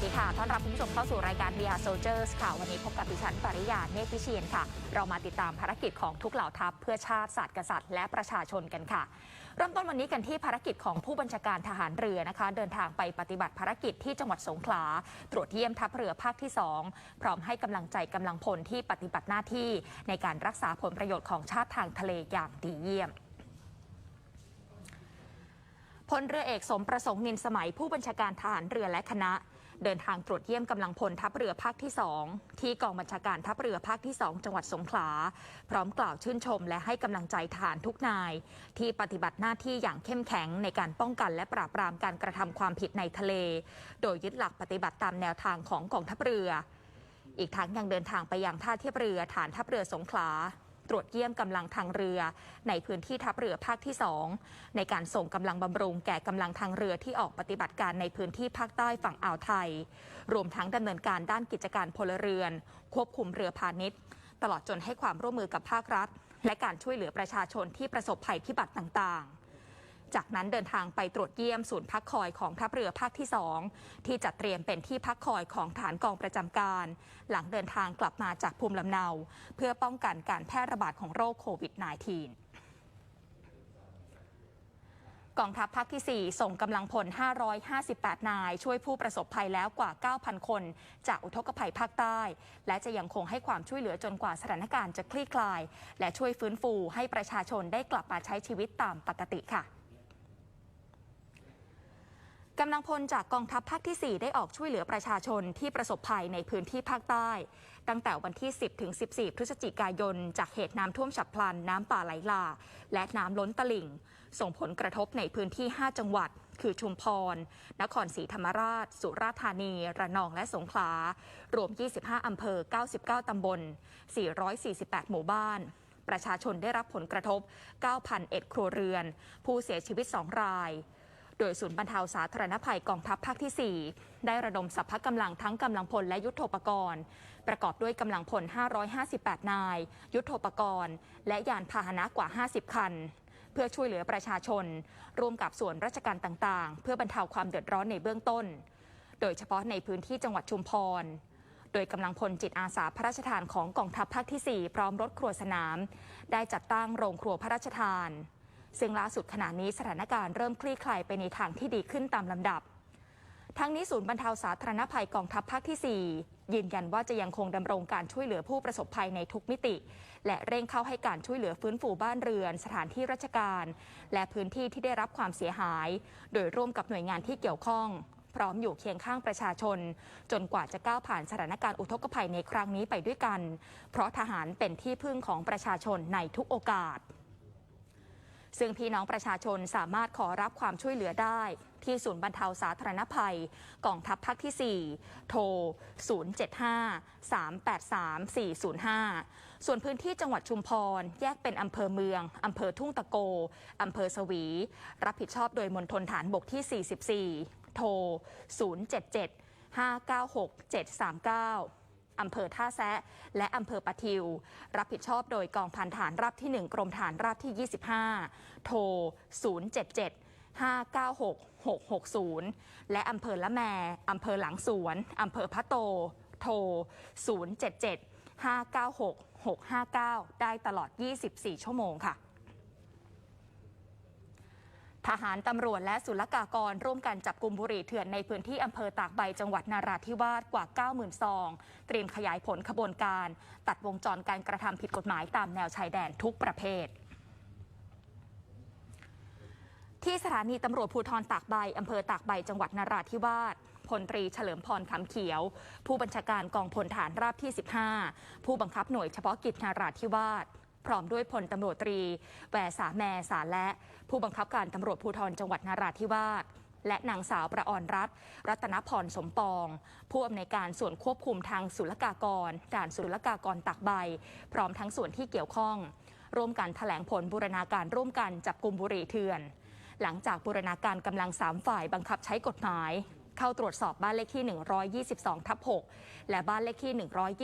สวัสดีค่ะ ต้อนรับคุณผู้ชมเข้าสู่รายการ VR Soldiers ค่ะ วันนี้พบกับดิฉันปริยาเนตรวิเชียนค่ะ เรามาติดตามภารกิจของทุกเหล่าทัพ เพื่อชาติศาสตร์กษัตริย์และประชาชนกันค่ะ เริ่มต้นวันนี้กันที่ภารกิจของผู้บัญชาการทหารเรือนะคะ เดินทางไปปฏิบัติภารกิจที่จังหวัดสงขลา ตรวจเยี่ยมทัพเรือภาคที่ 2 พร้อมให้กำลังใจกำลังพลที่ปฏิบัติหน้าที่ในการรักษาผลประโยชน์ของชาติทางทะเลอย่างดีเยี่ยมพลเรือเอกสมประสงค์นินสมัยผู้บัญชาการทหารเรือและคณะ เดินทางตรวจเยี่ยมกำลังพลทัพเรือภาคที่ 2 ที่กองบัญชาการทัพเรือภาคที่ 2 จังหวัดสงขลา พร้อมกล่าวชื่นชมและให้กำลังใจทหารทุกนาย ที่ปฏิบัติหน้าที่อย่างเข้มแข็งในการป้องกันและปราบปรามการกระทำความผิดในทะเล โดยยึดหลักปฏิบัติตามแนวทางของกองทัพเรือ อีกทั้งยังเดินทางไปยังท่าเทียบเรือฐานทัพเรือสงขลา ตรวจเยี่ยมกำลังทางเรือ ในพื้นที่ทัพเรือภาคที่ 2 ในการส่งกำลังบำรุงแก่กำลังทางเรือที่ออกปฏิบัติการในพื้นที่ภาคใต้ฝั่งอ่าวไทย รวมทั้งดำเนินการด้านกิจการพลเรือน ควบคุมเรือพาณิชย์ ตลอดจนให้ความร่วมมือกับภาครัฐ และการช่วยเหลือประชาชนที่ประสบภัยพิบัติต่างๆ จากนั้นเดินทางไปตรวจเยี่ยมศูนย์พักคอยของทัพเรือภาคที่ 2 ที่จัดเตรียมเป็นที่พักคอยของฐานกองประจำการ หลังเดินทางกลับมาจากภูมิลำเนา เพื่อป้องกันการแพร่ระบาดของโรคโควิด -19 กองทัพภาคที่ 4 ส่งกำลังพล 558 นาย ช่วยผู้ประสบภัยแล้วกว่า 9,000 คน จากอุทกภัยภาคใต้ และจะยังคงให้ความช่วยเหลือจนกว่าสถานการณ์จะคลี่คลาย และช่วยฟื้นฟูให้ประชาชนได้กลับมาใช้ชีวิตตามปกติค่ะ กำลังพลจากกองทัพภาคที่ 4 ได้ออกช่วยเหลือประชาชนที่ประสบภัยในพื้นที่ภาคใต้ ตั้งแต่วันที่ 10 ถึง 14 พฤศจิกายน จากเหตุน้ำท่วมฉับพลัน น้ำป่าไหลหลากและน้ำล้นตลิ่ง ส่งผลกระทบในพื้นที่ 5 จังหวัด คือชุมพร นครศรีธรรมราช สุราษฎร์ธานี ระนองและสงขลา รวม 25 อำเภอ 99 ตำบล 448 หมู่บ้านประชาชนได้รับผลกระทบ 9,001 ครัวเรือน ผู้เสียชีวิต 2 ราย โดยศูนย์บรรเทาสาธารณภัยกองทัพภาคที่ 4 ได้ระดมสัพพะกำลังทั้งกำลังพลและยุทโธปกรณ์ ประกอบด้วยกำลังพล 558 นาย ยุทโธปกรณ์ และยานพาหนะกว่า 50 คัน เพื่อช่วยเหลือประชาชน ร่วมกับส่วนราชการต่างๆ เพื่อบรรเทาความเดือดร้อนในเบื้องต้น โดยเฉพาะในพื้นที่จังหวัดชุมพรโดยกำลังพลจิตอาสาพระราชทานของกองทัพภาคที่ 4 พร้อมรถครัวสนาม ได้จัดตั้งโรงครัวพระราชทาน ซึ่งล่าสุดขณะนี้สถานการณ์เริ่มคลี่คลายไปในทางที่ดีขึ้นตามลำดับ ทั้งนี้ศูนย์บรรเทาสาธารณภัยกองทัพภาคที่ 4 ยืนยันว่าจะยังคงดำรงการช่วยเหลือผู้ประสบภัยในทุกมิติ และเร่งเข้าให้การช่วยเหลือฟื้นฟูบ้านเรือน สถานที่ราชการ และพื้นที่ที่ได้รับความเสียหาย โดยร่วมกับหน่วยงานที่เกี่ยวข้องพร้อมอยู่เคียงข้างประชาชน จนกว่าจะก้าวผ่านสถานการณ์อุทกภัยในครั้งนี้ไปด้วยกัน เพราะทหารเป็นที่พึ่งของประชาชนในทุกโอกาส ซึ่งพี่น้องประชาชนสามารถขอรับความช่วยเหลือได้ ที่ศูนย์บรรเทาสาธารณภัยกองทัพภาคที่ 4 โทร 075 383 405 ส่วนพื้นที่จังหวัดชุมพร แยกเป็นอำเภอเมืองอำเภอทุ่งตะโกอำเภอสวี รับผิดชอบโดยมณฑลฐานบกที่ 44 โทร 077 596 739 อำเภอท่าแซะ และอำเภอปะทิว รับผิดชอบโดยกองพันฐานราบที่ 1 กรมฐานราบที่ 25 โทร 077 596 660 และอำเภอละแมอำเภอหลังสวนอำเภอพะโต โทร 077 596 659 ได้ตลอด 24 ชั่วโมงค่ะ ทหารตำรวจและศุลกากร ร่วมกันจับกลุ่มบุหรี่เถื่อนในพื้นที่อำเภอตากใบจังหวัดนาราธิวาสกว่า 90,000ซองเตรียมขยายผลขบวนการ ตัดวงจรการกระทำผิดกฎหมายตามแนวชายแดนทุกประเภทที่สถานีตำรวจภูธรตากใบอำเภอตากใบจังหวัดนาราธิวาสพลตรีเฉลิมพรคำเขียว ผู้บัญชาการกองพลฐานราบที่ 15 ผู้บังคับหน่วยเฉพาะกิจนาราธิวาส พร้อมด้วยพลตำรวจตรีแวสาแมสาและผู้บังคับการตำรวจภูธรจังหวัดนาราธิวาสและนางสาวประออนรัตรัตนพรสมปอง ผู้อำนวยการส่วนควบคุมทางศุลกากร ด่านศุลกากรตักใบ พร้อมทั้งส่วนที่เกี่ยวข้อง ร่วมกันแถลงผลบูรณาการร่วมกันจับกลุ่มบุหรี่เถื่อน หลังจากบูรณาการกำลังสามฝ่ายบังคับใช้กฎหมาย เข้าตรวจสอบบ้านเลขที่ 122ทับ6และบ้านเลขที่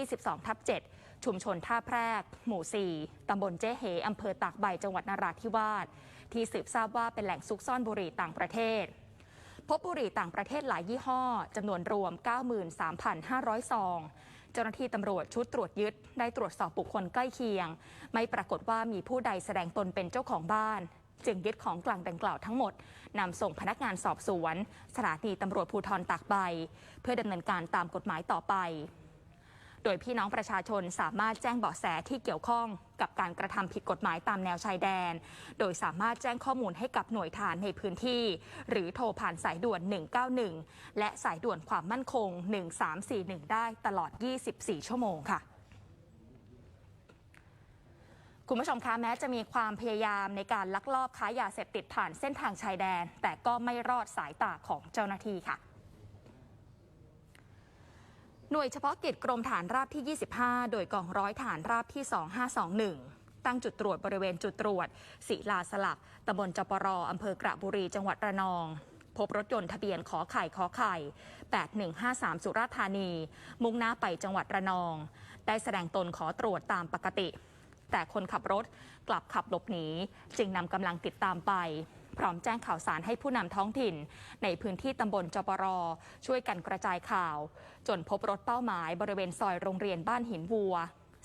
122ทับ7 ชุมชนท่าแพรก หมู่ 4 ตำบลเจ๊เหอำเภอตากใบ จังหวัดนราธิวาส ที่สืบทราบว่าเป็นแหล่งซุกซ่อนบุหรี่ต่างประเทศ พบบุหรี่ต่างประเทศหลายยี่ห้อจำนวนรวม 93,500 ซอง เจ้าหน้าที่ตำรวจชุดตรวจยึด ได้ตรวจสอบบุคคลใกล้เคียง ไม่ปรากฏว่ามีผู้ใดแสดงตนเป็นเจ้าของบ้านจึงยึดของกลางดังกล่าวทั้งหมดนำส่งพนักงานสอบสวน สถานีตำรวจภูธรตากใบ เพื่อดำเนินการตามกฎหมายต่อไป โดยพี่น้องประชาชนสามารถแจ้งเบาะแสที่เกี่ยวข้องกับการกระทำผิดกฎหมายตามแนวชายแดน โดยสามารถแจ้งข้อมูลให้กับหน่วยฐานในพื้นที่ หรือโทรผ่านสายด่วน 191 และสายด่วนความมั่นคง 1341 ได้ตลอด 24 ชั่วโมงค่ะคุณผู้ชมคะแม้จะมีความพยายามในการลักลอบค้ายาเสพติดผ่านเส้นทางชายแดน แต่ก็ไม่รอดสายตาของเจ้าหน้าที่ค่ะ หน่วยเฉพาะกิจกรมฐานราบที่ 25 โดยกองร้อยฐานราบที่ 2521ตั้งจุดตรวจบริเวณจุดตรวจศิลาสลักตำบลจปรอำเภอกระบุรี จังหวัดระนอง พบรถยนต์ทะเบียนขอไข่ขอไข่ 8153 สุราษฎร์ธานี มุ่งหน้าไปจังหวัดระนอง ได้แสดงตนขอตรวจตามปกติ แต่คนขับรถกลับขับหลบหนี จึงนำกำลังติดตามไป พร้อมแจ้งข่าวสารให้ผู้นำท้องถิ่น ในพื้นที่ตำบลจปรช่วยกันกระจายข่าว จนพบรถเป้าหมายบริเวณซอยโรงเรียนบ้านหินวัว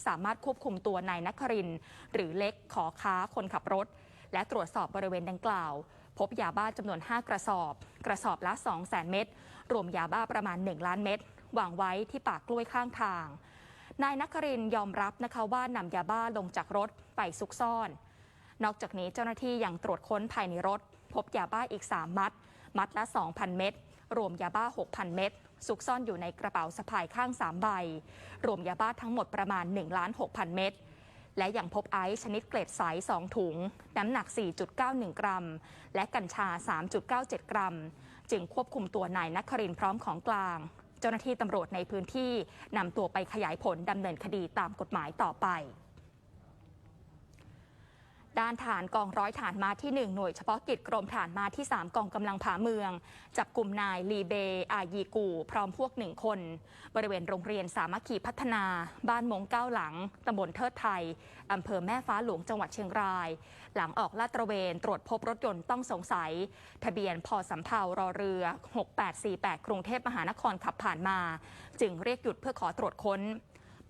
สามารถควบคุมตัวนายนคริน หรือเล็กขอค้าคนขับรถ และตรวจสอบบริเวณดังกล่าว พบยาบ้าจำนวน 5 กระสอบ กระสอบละ 2 0 0 0 0เม็ดรวมยาบ้าประมาณ 1 ล้านเม็ดวางไว้ที่ปากกล้วยข้างทางนายนครินยอมรับนะคะว่านำยาบ้าลงจากรถไปซุกซ่อน นอกจากนี้เจ้าหน้าที่ยังตรวจค้นภายในรถ พบยาบ้าอีก 3 มัด มัดละ 2,000 เม็ดรวมยาบ้า 6,000 เม็ดซุกซ่อนอยู่ในกระเป๋าสะพายข้าง 3 ใบ รวมยาบ้าทั้งหมดประมาณ1ล้าน6,000 เม็ดและยังพบไอซ์ชนิดเกล็ดใส2ถุง น้ำหนัก 4.91 กรัม และกัญชา 3.97 กรัม จึงควบคุมตัวนายนัครินพร้อมของกลาง เจ้าหน้าที่ตำรวจในพื้นที่นำตัวไปขยายผลดำเนินคดีตามกฎหมายต่อไป ด้านฐานกองร้อยฐานมาที่ 1 หน่วยเฉพาะกิจกรมฐานมาที่ 3 กองกำลังผาเมือง จับกลุ่มนายลีเบ อายีกู พร้อมพวกหนึ่งคน บริเวณโรงเรียนสามัคคีพัฒนา บ้านมงเก้าหลังตำบลเทิดไทยอำเภอแม่ฟ้าหลวงจังหวัดเชียงราย หลังออกลาดตระเวนตรวจพบรถยนต์ต้องสงสัย ทะเบียนพอสำเภารอเรือ 6848 กรุงเทพมหานครขับผ่านมา จึงเรียกหยุดเพื่อขอตรวจค้น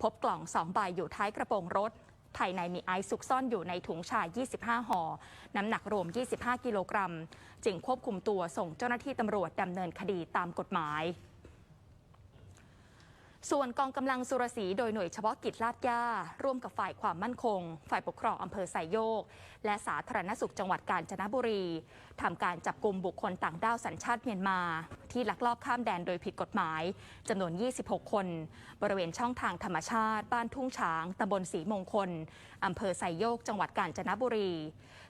พบกล่องสองใบอยู่ท้ายกระโปรงรถ ภายในมีไอซ์ซุกซ่อนอยู่ในถุงชา 25 ห่อ น้ำหนักรวม 25 กิโลกรัม จึงควบคุมตัวส่งเจ้าหน้าที่ตำรวจดำเนินคดีตามกฎหมายส่วนกองกำลังสุรสีโดยหน่วยเฉพาะกิจลาดย่า ร่วมกับฝ่ายความมั่นคง ฝ่ายปกครองอำเภอไซโยก และสาธารณสุขจังหวัดกาญจนบุรี ทำการจับกลุ่มบุคคลต่างด้าวสัญชาติเมียนมา ที่ลักลอบข้ามแดนโดยผิดกฎหมายจำนวน 26 คน บริเวณช่องทางธรรมชาติ บ้านทุ่งช้างตำบลศรีมงคลอำเภอไซโยก จังหวัดกาญจนบุรี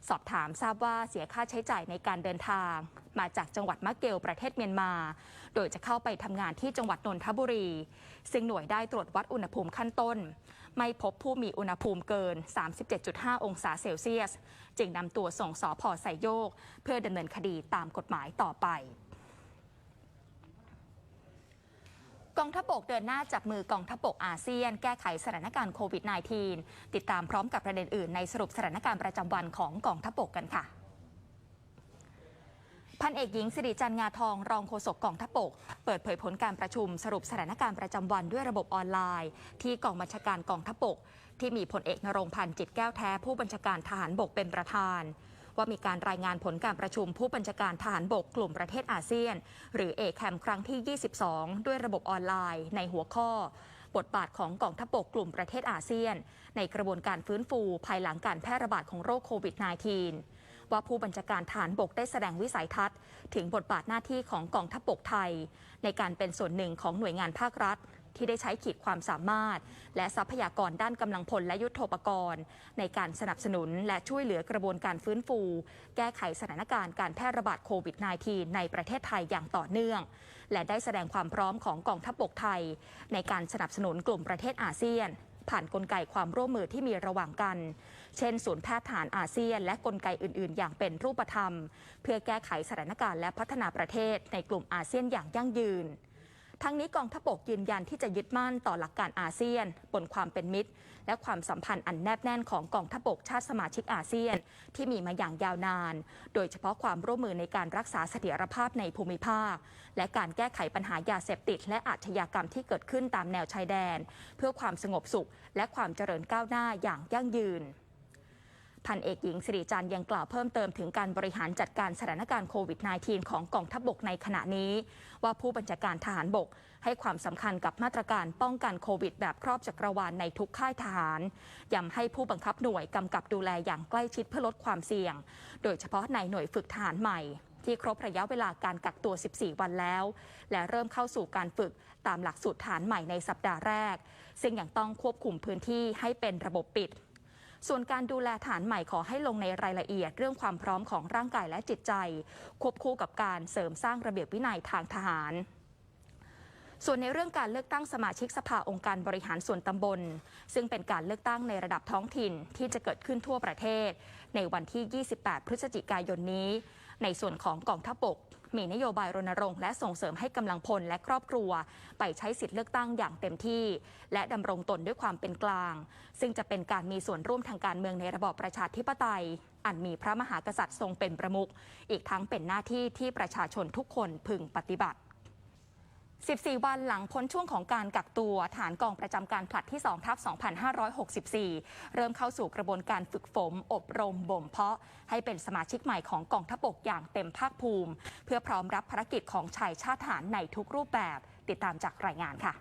สอบถามทราบว่าเสียค่าใช้จ่ายในการเดินทาง มาจากจังหวัดมะเกลประเทศเมียนมา โดยจะเข้าไปทำงานที่จังหวัดนนทบุรี ซึ่งหน่วยได้ตรวจวัดอุณหภูมิขั้นต้น ไม่พบผู้มีอุณหภูมิเกิน 37.5 องศาเซลเซียส จึงนำตัวส่งสอพอไซโยก เพื่อดำเนินคดีตามกฎหมายต่อไปกองทัพบกเดินหน้าจับมือกองทัพบกอาเซียน แก้ไขสถานการณ์โควิด -19 ติดตามพร้อมกับประเด็นอื่นในสรุปสถานการณ์ประจำวันของกองทัพบกกันค่ะ พันเอกหญิงสิริจันท์งาทองรองโฆษกกองทัพบกเปิดเผยผลการประชุมสรุปสถานการณ์ประจำวันด้วยระบบออนไลน์ ที่กองบัญชาการกองทัพบก ที่มีพลเอกนรงพันธ์จิตแก้วแท้ผู้บัญชาการทหารบกเป็นประธาน ว่ามีการรายงานผลการประชุมผู้บัญชาการทหารบกกลุ่มประเทศอาเซียน หรือเอแคมครั้งที่ 22 ด้วยระบบออนไลน์ ในหัวข้อบทบาทของกองทัพบกกลุ่มประเทศอาเซียน ในกระบวนการฟื้นฟูภายหลังการแพร่ระบาดของโรคโควิด -19 ว่าผู้บัญชาการฐานบกได้แสดงวิสัยทัศน์ ถึงบทบาทหน้าที่ของกองทัพบกไทย ในการเป็นส่วนหนึ่งของหน่วยงานภาครัฐ ที่ได้ใช้ขีดความสามารถ และทรัพยากรด้านกำลังพลและยุทโธปกรณ์ ในการสนับสนุนและช่วยเหลือกระบวนการฟื้นฟู แก้ไขสถานการณ์การแพร่ระบาดโควิด -19 ในประเทศไทยอย่างต่อเนื่อง และได้แสดงความพร้อมของกองทัพบกไทย ในการสนับสนุนกลุ่มประเทศอาเซียนผ่านนกลไกความร่วมมือที่มีระหว่างกัน เช่นศูนย์แพทย์ฐานอาเซียน และกลไกอื่น ๆ อย่างเป็นรูปธรรม เพื่อแก้ไขสถานการณ์และพัฒนาประเทศในกลุ่มอาเซียนอย่างยั่งยืนทั้งนี้กองทัพบกยืนยันที่จะยึดมั่นต่อหลักการอาเซียน บนความเป็นมิตร และความสัมพันธ์อันแนบแน่นของกองทัพบกชาติสมาชิกอาเซียน ที่มีมาอย่างยาวนาน โดยเฉพาะความร่วมมือในการรักษาเสถียรภาพในภูมิภาค และการแก้ไขปัญหายาเสพติด และอาชญากรรมที่เกิดขึ้นตามแนวชายแดน เพื่อความสงบสุข และความเจริญก้าวหน้าอย่างยั่งยืน พันเอกหญิงสิริจันทร์ยังกล่าวเพิ่มเติมถึงการบริหารจัดการสถานการณ์โควิด -19 ของกองทัพบกในขณะนี้ ว่าผู้บัญชาการทหารบก ให้ความสำคัญกับมาตรการป้องกันโควิด แบบครอบจักรวาลในทุกค่ายทหารย้ำให้ผู้บังคับหน่วยกำกับดูแลอย่างใกล้ชิดเพื่อลดความเสี่ยง โดยเฉพาะในหน่วยฝึกทหารใหม่ที่ครบระยะเวลาการกักตัว 14 วันแล้ว และเริ่มเข้าสู่การฝึกตามหลักสูตรฐานใหม่ในสัปดาห์แรก ซึ่งยังต้องควบคุมพื้นที่ให้เป็นระบบปิด ส่วนการดูแลฐานใหม่ขอให้ลงในรายละเอียด เรื่องความพร้อมของร่างกายและจิตใจ ควบคู่กับการเสริมสร้างระเบียบวินัยทางทหารส่วนในเรื่องการเลือกตั้งสมาชิกสภาองค์การบริหารส่วนตำบล ซึ่งเป็นการเลือกตั้งในระดับท้องถิ่นที่จะเกิดขึ้นทั่วประเทศ ในวันที่ 28 พฤศจิกายนนี้ ในส่วนของกองทัพบก มีนโยบายรณรงค์และส่งเสริมให้กำลังพลและครอบครัว ไปใช้สิทธิ์เลือกตั้งอย่างเต็มที่ และดำรงตนด้วยความเป็นกลาง ซึ่งจะเป็นการมีส่วนร่วมทางการเมืองในระบอบประชาธิปไตย อันมีพระมหากษัตริย์ทรงเป็นประมุขอีกทั้งเป็นหน้าที่ที่ประชาชนทุกคนพึงปฏิบัติ 14 วันหลังพ้นช่วงของการกักตัวฐานกองประจำการผลัดที่2ทับ2564 เริ่มเข้าสู่กระบวนการฝึกฝนอบรม บ่มเพาะ ให้เป็นสมาชิกใหม่ของกองทัพบกอย่างเต็มภาคภูมิ เพื่อพร้อมรับภารกิจของชายชาติฐานในทุกรูปแบบ ติดตามจากรายงานค่ะ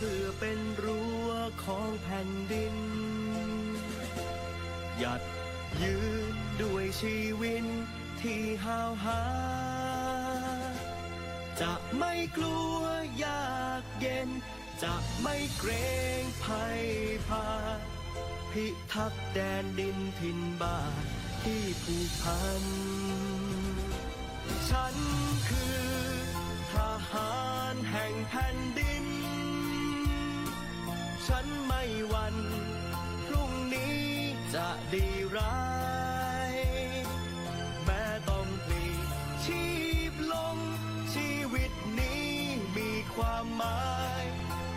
เพื่อเป็นรั้วของแผ่นดิน หยัดยืนด้วยชีวิตที่ห้าวหา จะไม่กลัวยากเย็น จะไม่เกรงภัยพาดพิทักษ์แดนดินถิ่นบ้านที่ผูกพัน ฉันคือทหารแห่งแผ่นดิน ฉันไม่หวันพรุ่งนี้จะดีร้าย แม้ต้องปลีชีพลง ชีวิตนี้มีความหมาย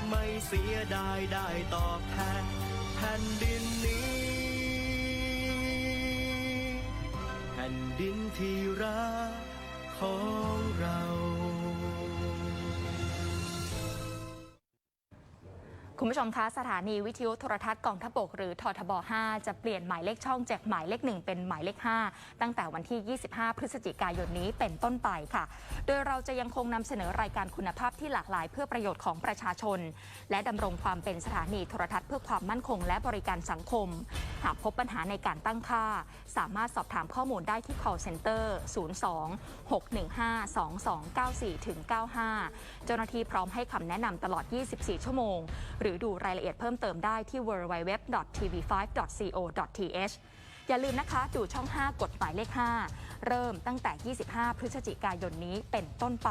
ไม่เสียดายได้ตอบแทนแผ่นดินนี้ แผ่นดินที่รักของเรา คุณผู้ชมคะสถานีวิทยุโทรทัศน์กองทัพบกหรือททบ 5 จะเปลี่ยนหมายเลขช่องจากหมายเลข 1 เป็นหมายเลข 5 ตั้งแต่วันที่ 25 พฤศจิกายนนี้เป็นต้นไปค่ะ โดยเราจะยังคงนำเสนอรายการคุณภาพที่หลากหลายเพื่อประโยชน์ของประชาชน และดำรงความเป็นสถานีโทรทัศน์เพื่อความมั่นคงและบริการสังคม หากพบปัญหาในการตั้งค่า สามารถสอบถามข้อมูลได้ที่ call center 02 615 2294ถึง95 เจ้าหน้าที่พร้อมให้คำแนะนำตลอด 24 ชั่วโมง หรือือดูรายละเอียดเพิ่มเติมได้ที่ www.tv5.co.th อย่าลืมนะคะดูช่อง 5 กฎหมายเลข 5 เริ่มตั้งแต่ 25 พฤศจิกายนนี้เป็นต้นไป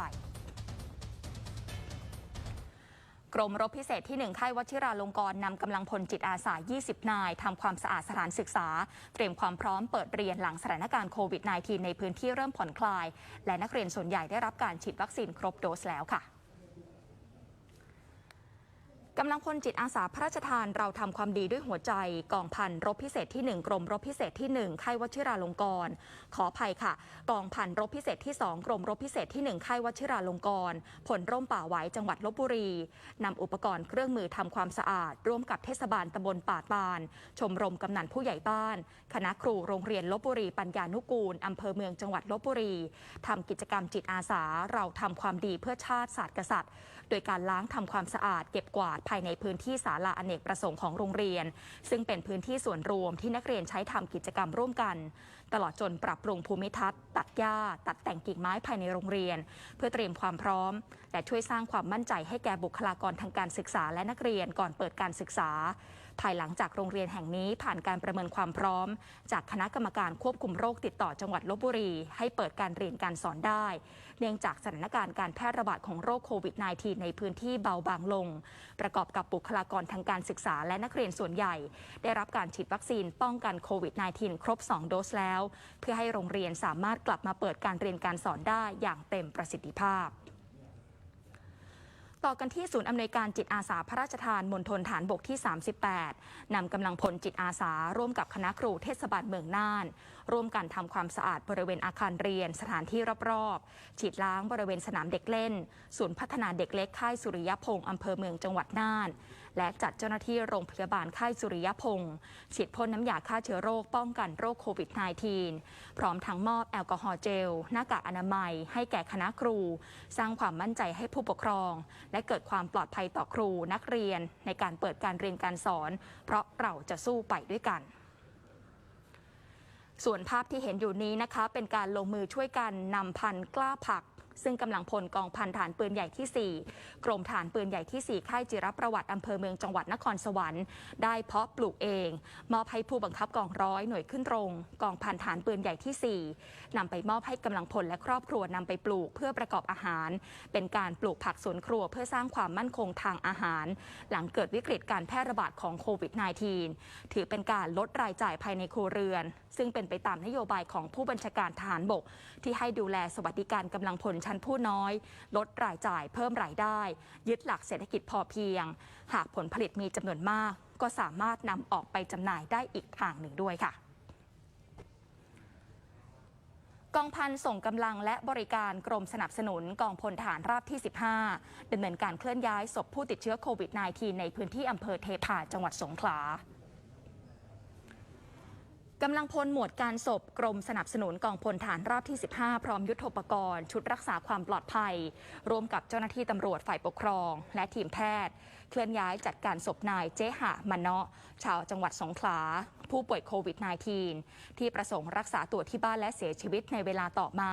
กรมรบพิเศษที่ 1 ค่ายวชิราลงกรณ์นำกำลังพลจิตอาสา 20 นายทำความสะอาดสถานศึกษา เตรียมความพร้อมเปิดเรียนหลังสถานการณ์โควิด -19 ในพื้นที่เริ่มผ่อนคลาย และนักเรียนส่วนใหญ่ได้รับการฉีดวัคซีนครบโดสแล้วค่ะ กำลังพลจิตอาสาพระราชทานเราทำความดีด้วยหัวใจกองพันรบพิเศษที่ 1 กรมรบพิเศษที่ 1 ค่ายวชิราลงกรณ์ขออภัยค่ะ กองพันรบพิเศษที่ 2 กรมรบพิเศษที่ 1 ค่ายวชิราลงกรณ์ผลร่มป่าไหวจังหวัดลบบุรีนำอุปกรณ์เครื่องมือทำความสะอาด ร่วมกับเทศบาลตำบลป่าตาล ชมรมกำนันผู้ใหญ่บ้าน คณะครูโรงเรียนลบบุรีปัญญานุกูลอำเภอเมืองจังหวัดลบบุรีทำกิจกรรมจิตอาสาเราทำความดีเพื่อชาติศาสตร์กษัตริย์ โดยการล้างทำความสะอาดเก็บกวาดภายในพื้นที่ศาลาอเนกประสงค์ของโรงเรียน ซึ่งเป็นพื้นที่ส่วนรวมที่นักเรียนใช้ทำกิจกรรมร่วมกัน ตลอดจนปรับปรุงภูมิทัศน์ ตัดหญ้า ตัดแต่งกิ่งไม้ภายในโรงเรียน เพื่อเตรียมความพร้อม และช่วยสร้างความมั่นใจให้แก่บุคลากรทางการศึกษาและนักเรียนก่อนเปิดการศึกษา ภายหลังจากโรงเรียนแห่งนี้ผ่านการประเมินความพร้อม จากคณะกรรมการควบคุมโรคติดต่อจังหวัดลบบุรี ให้เปิดการเรียนการสอนได้ เนื่องจากสถานการณ์การแพร่ระบาดของโรคโควิด -19 ในพื้นที่เบาบางลง ประกอบกับบุคลากรทางการศึกษาและนักเรียนส่วนใหญ่ ได้รับการฉีดวัคซีนป้องกันโควิด -19 ครบ 2 โดสแล้ว เพื่อให้โรงเรียนสามารถกลับมาเปิดการเรียนการสอนได้อย่างเต็มประสิทธิภาพ ต่อกันที่ศูนย์อำนวยการจิตอาสาพระราชทานมณฑลฐานบกที่ 38 นำกำลังพลจิตอาสา ร่วมกับคณะครูเทศบาลเมืองน่าน ร่วมกันทำความสะอาดบริเวณอาคารเรียน สถานที่รอบๆ ฉีดล้างบริเวณสนามเด็กเล่น ศูนย์พัฒนาเด็กเล็กค่ายสุริยพงศ์อำเภอเมืองจังหวัดน่าน และจัดเจ้าหน้าที่โรงพยาบาลค่ายสุริยพงศ์ฉีดพ่นน้ำยาฆ่าเชื้อโรคป้องกันโรคโควิด -19 พร้อมทั้งมอบแอลกอฮอล์เจล หน้ากากอนามัย ให้แก่คณะครู สร้างความมั่นใจให้ผู้ปกครอง และเกิดความปลอดภัยต่อครูนักเรียน ในการเปิดการเรียนการสอน เพราะเราจะสู้ไปด้วยกันส่วนภาพที่เห็นอยู่นี้นะคะ เป็นการลงมือช่วยกันนำพันธุ์กล้าผัก ซึ่งกำลังพลกองพันฐานปืนใหญ่ที่ 4 กรมฐานปืนใหญ่ที่ 4 ค่ายจิรประวัติอำเภอเมืองจังหวัดนครสวรรค์ได้เพาะปลูกเองมอบให้ผู้บังคับกองร้อยหน่วยขึ้นตรง กองพันฐานปืนใหญ่ที่ 4นำไปมอบให้กำลังพลและครอบครัวนำไปปลูกเพื่อประกอบอาหาร เป็นการปลูกผักสวนครัวเพื่อสร้างความมั่นคงทางอาหาร หลังเกิดวิกฤตการแพร่ระบาดของโควิด -19 ถือเป็นการลดรายจ่ายภายในครัวเรือน ซึ่งเป็นไปตามนโยบายของผู้บัญชาการทหารบก ที่ให้ดูแลสวัสดิการกำลังพลชนผู้น้อย ลดรายจ่ายเพิ่มรายได้ ยึดหลักเศรษฐกิจพอเพียง หากผลผลิตมีจำนวนมาก ก็สามารถนำออกไปจำหน่ายได้อีกทางหนึ่งด้วยค่ะกองพันส่งกำลังและบริการกรมสนับสนุนกองพลฐานราบที่ 15ดำเนินการเคลื่อนย้ายศพผู้ติดเชื้อโควิด -19 ในพื้นที่อำเภอเทพาจังหวัดสงขลา กำลังพลหมวดการศพกรมสนับสนุนกองพลฐานราบที่ 15 พร้อมยุทธปกรณ์ ชุดรักษาความปลอดภัย ร่วมกับเจ้าหน้าที่ตำรวจฝ่ายปกครอง และทีมแพทย์ เคลื่อนย้ายจัดการศพนายเจหะมันเนาะชาวจังหวัดสงขลา ผู้ป่วยโควิด -19 ที่ประสงค์รักษาตัวที่บ้านและเสียชีวิตในเวลาต่อมา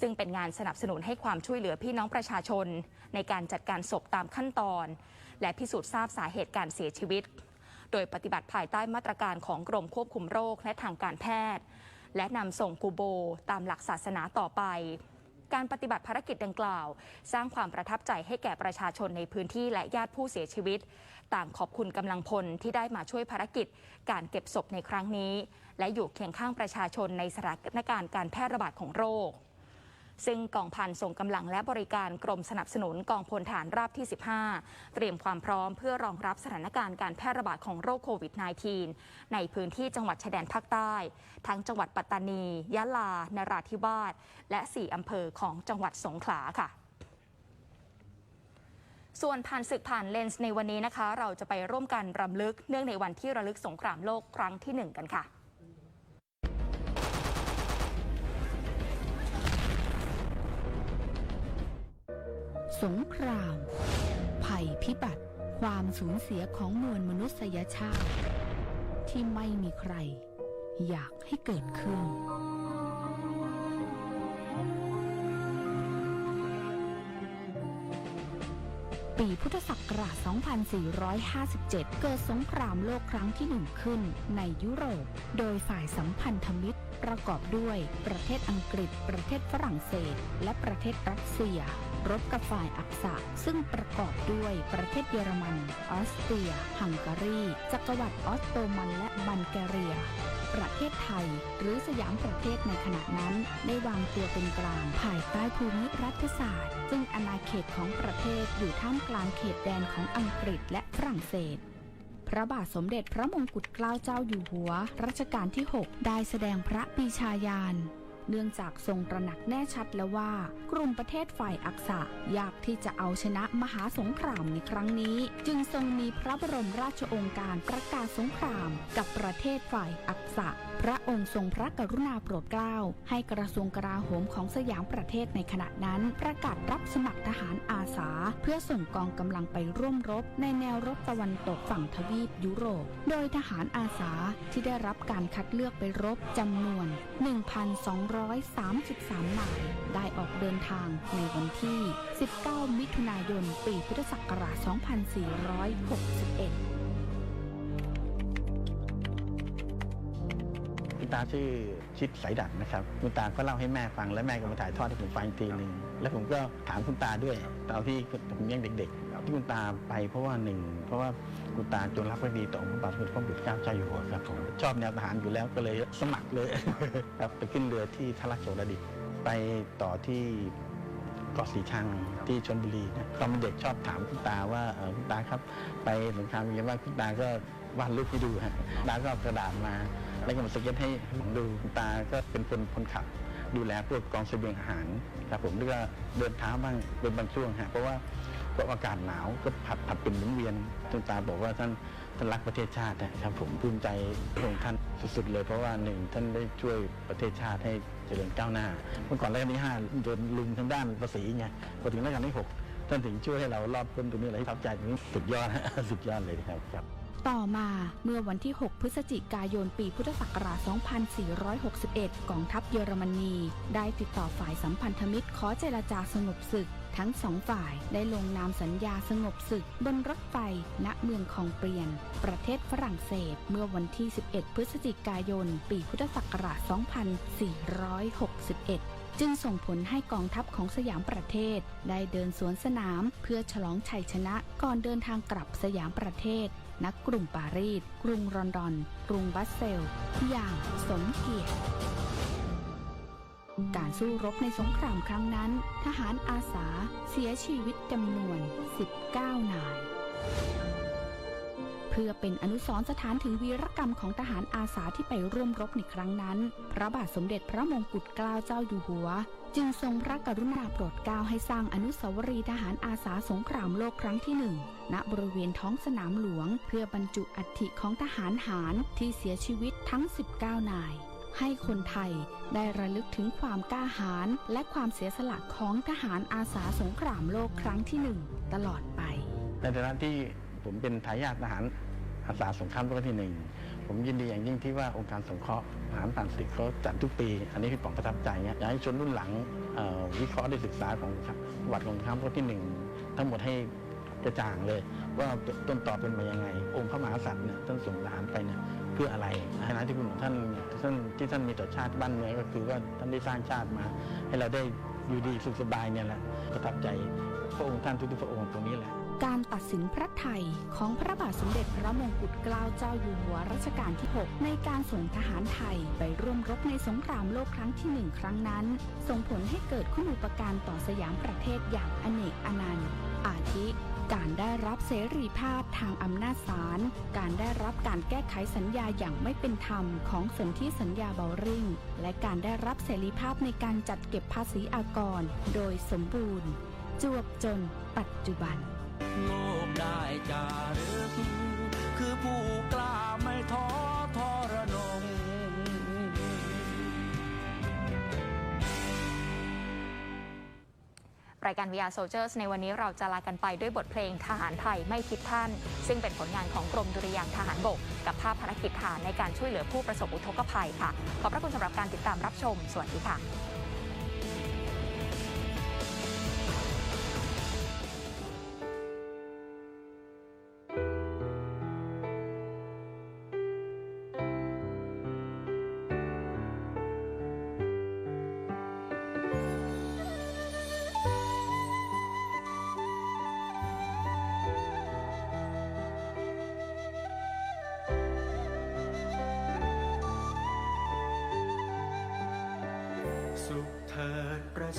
ซึ่งเป็นงานสนับสนุนให้ความช่วยเหลือพี่น้องประชาชน ในการจัดการศพตามขั้นตอน และพิสูจน์ทราบสาเหตุการเสียชีวิต โดยปฏิบัติภายใต้มาตรการของกรมควบคุมโรคและทางการแพทย์ และนำส่งกูโบตามหลักศาสนาต่อไป การปฏิบัติภารกิจดังกล่าว สร้างความประทับใจให้แก่ประชาชนในพื้นที่และญาติผู้เสียชีวิต ต่างขอบคุณกำลังพลที่ได้มาช่วยภารกิจ การเก็บศพในครั้งนี้ และอยู่เคียงข้างประชาชนในสถานการณ์การแพร่ระบาดของโรค ซึ่งกองพันส่งกำลังและบริการกรมสนับสนุนกองพลฐานราบที่ 15 เตรียมความพร้อมเพื่อรองรับสถานการณ์การแพร่ระบาดของโรคโควิด -19 ในพื้นที่จังหวัดชายแดนภาคใต้ ทั้งจังหวัดปัตตานี ยะลา นราธิวาส และ 4 อำเภอของจังหวัดสงขลาค่ะส่วนผ่านศึกผ่านเลนส์ในวันนี้นะคะ เราจะไปร่วมกันรำลึกเนื่องในวันที่ระลึกสงครามโลกครั้งที่หนึ่งกันค่ะ สงคราม ภัยพิบัติ ความสูญเสียของมวลมนุษยชาติ ที่ไม่มีใคร อยากให้เกิดขึ้น ปีพุทธศักราช 2457 เกิดสงครามโลกครั้งที่หนึ่งขึ้นในยุโรป โดยฝ่ายสัมพันธมิตรประกอบด้วยประเทศอังกฤษ ประเทศฝรั่งเศส และประเทศรัสเซีย รบกับฝ่ายอักษะ ซึ่งประกอบด้วยประเทศเยอรมัน ออสเตรีย ฮังการี จักรวรรดิออสโตมันและบัลแกเรีย ประเทศไทย หรือสยามประเทศในขณะนั้น ได้วางตัวเป็นกลางภายใต้ภูมิรัฐศาสตร์ ซึ่งอาณาเขตของประเทศอยู่ท่ามกลางเขตแดนของอังกฤษและฝรั่งเศสพระบาทสมเด็จพระมงกุฎเกล้าเจ้าอยู่หัว รัชกาลที่ 6 ได้แสดงพระปีชาญาณ เนื่องจากทรงตระหนักแน่ชัดแล้วว่า กลุ่มประเทศฝ่ายอักษะยากที่จะเอาชนะมหาสงครามในครั้งนี้ จึงทรงมีพระบรมราชองค์การประกาศสงครามกับประเทศฝ่ายอักษะ พระองค์ทรงพระกรุณาโปรดเกล้า ให้กระทรวงกลาโหมของสยามประเทศในขณะนั้นประกาศรับสมัครทหารอาสา เพื่อส่งกองกำลังไปร่วมรบในแนวรบตะวันตกฝั่งทวีปยุโรป โดยทหารอาสาที่ได้รับการคัดเลือกไปรบจำนวน1,233นาย ได้ออกเดินทางในวันที่ 19 มิถุนายน ปีพุทธศักราช 2461คุณตาชื่อชิดสายดัดนะครับคุณตาก็เล่าให้แม่ฟัง และแม่ก็มาถ่ายทอดให้ผมฟังอีกทีหนึ่งแล้วผมก็ถามคุณตาด้วยตอนที่ผมยังเด็ก ๆ ที่คุณตาไปเพราะว่าหนึ่งเพราะว่าคุณตาจงรักภักดีต่อพระบาทสมเด็จพระบุตรเกล้าเจ้าอยู่หัวครับผมชอบแนวทหารอยู่แล้วก็เลยสมัครเลยครับไปขึ้นเรือที่ท่าราชโชดดิตไปต่อที่เกาะสีชังที่ชลบุรีนะตอนเป็นเด็กชอบถามคุณตาว่าเอ่อคุณตาครับ ไปสงครามยังว่าคุณตาก็วาดรูปให้ดูฮะคุณตาก็เอากระดาษมา แล้วก็มาสเก็ตให้ผมดูคุณตาก็เป็นคนคนขับ ดูแลพวกกองเสบียงอาหารครับผมแล้วก็เดินเท้าบ้างเป็นบางช่วงฮะเพราะว่า เพราะอากาศหนาวก็ผัดผัดเป็นหมุนเวียนคุณตาบอกว่าท่านท่านรักประเทศชาตินะครับ ผมภูมิใจพระองค์ท่านสุดๆเลย เพราะว่าหนึ่งท่านได้ช่วยประเทศชาติให้เจริญก้าวหน้า เมื่อก่อนรัชกาลที่ห้าโดนลุมทางด้านภาษีไงพอถึงรัชกาลที่หกท่านถึงช่วยให้เรารอดพ้นตรงนี้อะไรที่ทับใจตรงนี้สุดยอดฮะสุดยอดเลยครับครับต่อมาเมื่อวันที่ 6 พฤศจิกายน ปีพุทธศักราช 2461 กองทัพเยอรมนี ได้ติดต่อฝ่ายสัมพันธมิตรขอเจรจาสงบศึก ทั้งสองฝ่ายได้ลงนามสัญญาสงบศึก บนรถไฟณเมืองคองเปรียน ประเทศฝรั่งเศสเมื่อวันที่ 11 พฤศจิกายน ปีพุทธศักราช 2461จึงส่งผลให้กองทัพของสยามประเทศ ได้เดินสวนสนามเพื่อฉลองชัยชนะก่อนเดินทางกลับสยามประเทศณกกรุงปารีส กรุงลอนดอน กรุงบัสเซล อย่างสมเกียรติ การสู้รบในสงครามครั้งนั้น ทหารอาสาเสียชีวิตจำนวน 19 นาย เพื่อเป็นอนุสรณ์สถานถึงวีรกรรมของทหารอาสาที่ไปร่วมรบในครั้งนั้น พระบาทสมเด็จพระมงกุฎเกล้าเจ้าอยู่หัว จึงทรงพระกรุณาโปรดเกล้าให้สร้างอนุสาวรีย์ทหารอาสาสงครามโลกครั้งที่หนึ่งณบริเวณท้องสนามหลวง เพื่อบรรจุอัฐิของทหารหารที่เสียชีวิตทั้ง 19 นาย ให้คนไทยได้ระลึกถึงความกล้าหาญและความเสียสละของทหารอาสาสงครามโลกครั้งที่หนึ่งตลอดไป ในฐานะที่ผมเป็นทายาททหารอาสาสงครามโลกที่หนึ่งผมยินดีอย่างยิ่งที่ว่าองค์การสงเคราะห์ทหารผ่านศึกเขาจัดทุกปี อันนี้พี่ป๋องประทับใจเนี่ยอยากให้ชนรุ่นหลังวิเคราะห์ได้ศึกษาของประวัติของสงครามโลกที่หนึ่งทั้งหมดให้กระจ่างเลย ว่าต้นต่อเป็นมายังไง องค์พระมหากษัตริย์เนี่ยท่านส่งทหารไปเนี่ยเพื่ออะไรในฐานะที่คุณท่านท่านที่ท่านมีต่อชาติบ้านเมืองก็คือว่าท่านได้สร้างชาติมา ให้เราได้อยู่ดีสุขสบายเนี่ยแหละประทับใจพระองค์ท่านทุกๆพระองค์ตรงนี้แหละการตัดสินพระไทยของพระบาทสมเด็จพระมงกุฎเกล้าเจ้าอยู่หัวรัชกาลที่ 6 ในการส่งทหารไทยไปร่วมรบในสงครามโลกครั้งที่หนึ่งครั้งนั้น ส่งผลให้เกิดคุณูปการต่อสยามประเทศอย่างอเนกอนันต์ อาทิ การได้รับเสรีภาพทางอำนาจศาล การได้รับการแก้ไขสัญญาอย่างไม่เป็นธรรมของสนธิสัญญาเบาริ่งและการได้รับเสรีภาพในการจัดเก็บภาษีอากร โดยสมบูรณ์ จวบจนปัจจุบัน โลกได้จารึกคือผู้กล้าไม่ท้อ รายการ VR Soldiers ในวันนี้เราจะลากันไปด้วยบทเพลงทหารไทยไม่คิดท่าน ซึ่งเป็นผลงานของกรมดุริยางทหารบก กับภาพภารกิจทหารในการช่วยเหลือผู้ประสบอุทกภัยค่ะ ขอบพระคุณสำหรับการติดตามรับชม สวัสดีค่ะ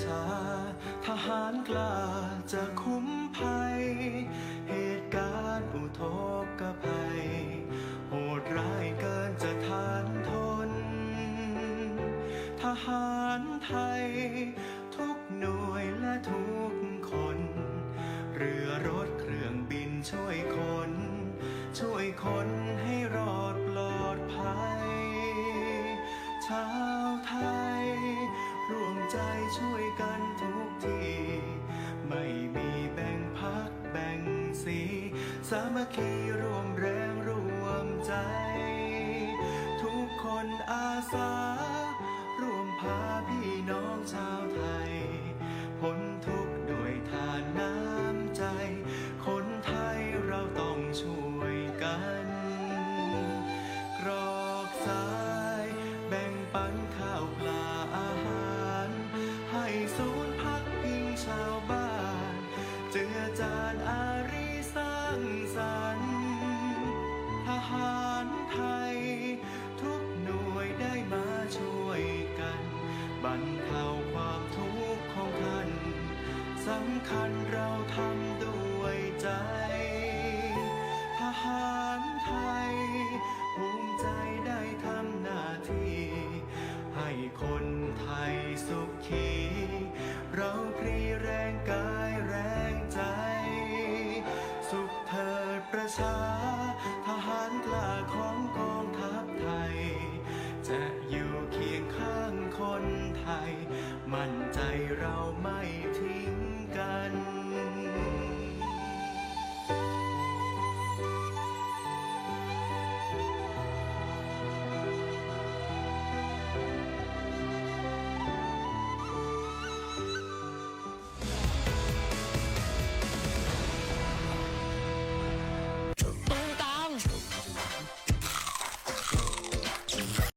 ชาทหารกล้า ช่วยกันทุกที ไม่มีแบ่งพักแบ่งสี สามัคคีร่วมแรงร่วมใจ ทุกคนอาสา ร่วมพาพี่น้องชาวไทย